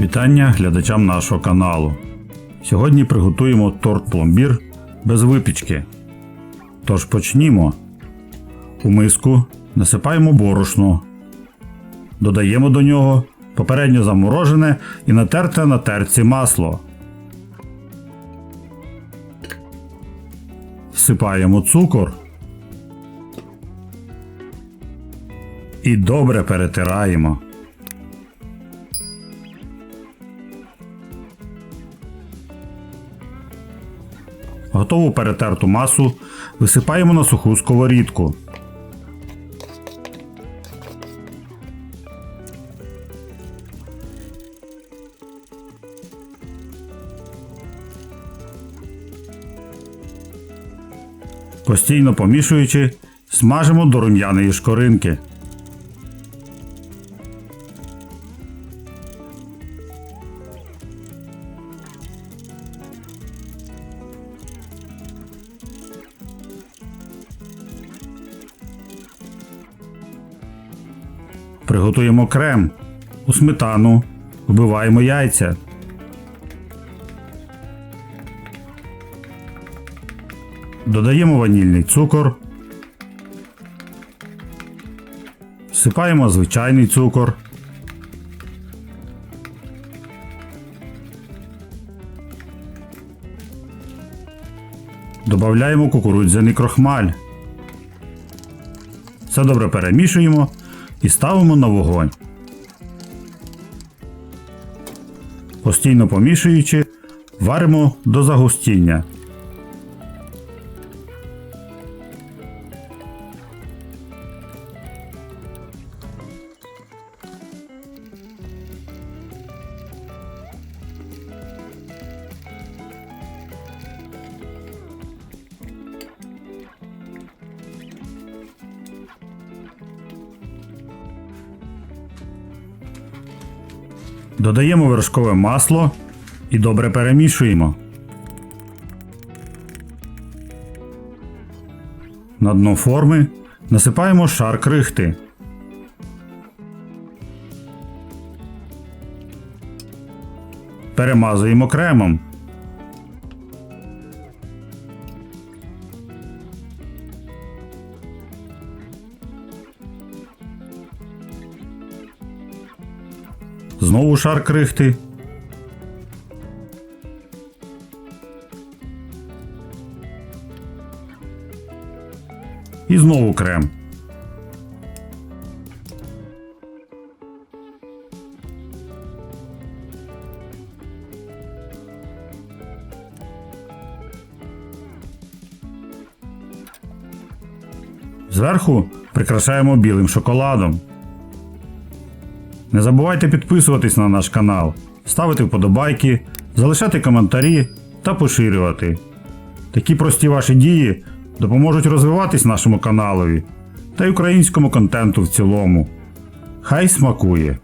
Вітання глядачам нашого каналу. Сьогодні приготуємо торт пломбір без випічки. Тож почнімо. У миску насипаємо борошно. Додаємо до нього попередньо заморожене і натерте на терці масло. Всипаємо цукор. І добре перетираємо. Готову перетерту масу висипаємо на суху сковорідку. Постійно помішуючи, смажимо до рум'яної шкоринки. Приготуємо крем. У сметану вбиваємо яйця. Додаємо ванільний цукор. Всипаємо звичайний цукор. Додаємо кукурудзяний крохмаль. Все добре перемішуємо і ставимо на вогонь. Постійно помішуючи, варимо до загустіння. Додаємо вершкове масло і добре перемішуємо. На дно форми насипаємо шар крихти. Перемазуємо кремом. Знову шар крихти. І знову крем. Зверху прикрашаємо білим шоколадом. Не забувайте підписуватись на наш канал, ставити вподобайки, залишати коментарі та поширювати. Такі прості ваші дії допоможуть розвиватись нашому каналові та й українському контенту в цілому. Хай смакує!